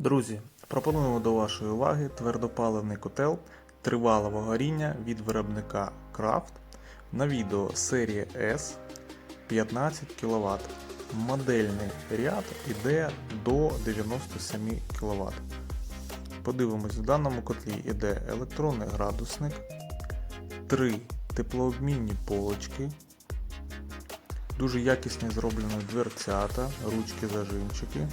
Друзі, пропонуємо до вашої уваги твердопаливний котел тривалого горіння від виробника Kraft на відео серії S 15 кВт. Модельний ряд іде до 97 кВт. Подивимось, в даному котлі іде електронний градусник, 3 теплообмінні полочки, дуже якісні зроблені дверцята, ручки зажимчики.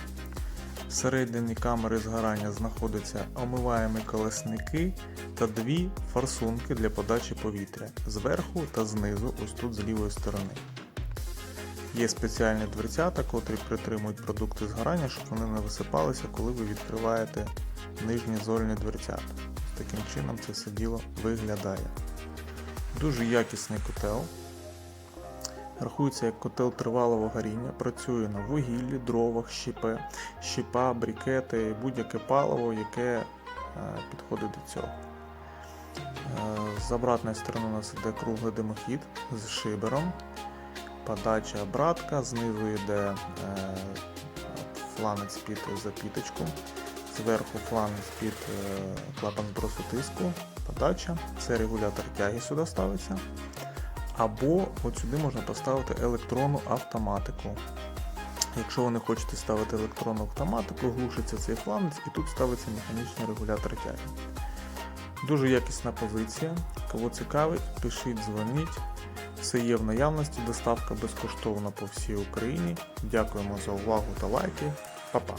Всередині камери згорання знаходяться омиваємі колесники та дві форсунки для подачі повітря зверху та знизу, ось тут з лівої сторони. Є спеціальні дверцята, котрі притримують продукти згорання, щоб вони не висипалися, коли ви відкриваєте нижні зольні дверцята. Таким чином це все діло виглядає. Дуже якісний котел. Рахується як котел тривалого горіння, працює на вугіллі, дровах, щепе, щепа, брикети, будь-яке паливо, яке е, підходить до цього. Е, З обратної сторони у нас йде круглий димохід з шибером, подача обратка, знизу йде е, фланець під запіточку, зверху фланець під клапан збросу тиску, подача, це регулятор тяги сюди ставиться. Або от сюди можна поставити електронну автоматику. Якщо ви не хочете ставити електронну автоматику, глушиться цей фланець і тут ставиться механічний регулятор тяги. Дуже якісна позиція. Кого цікавить, пишіть, дзвоніть. Все є в наявності, доставка безкоштовна по всій Україні. Дякуємо за увагу та лайки. Па-па!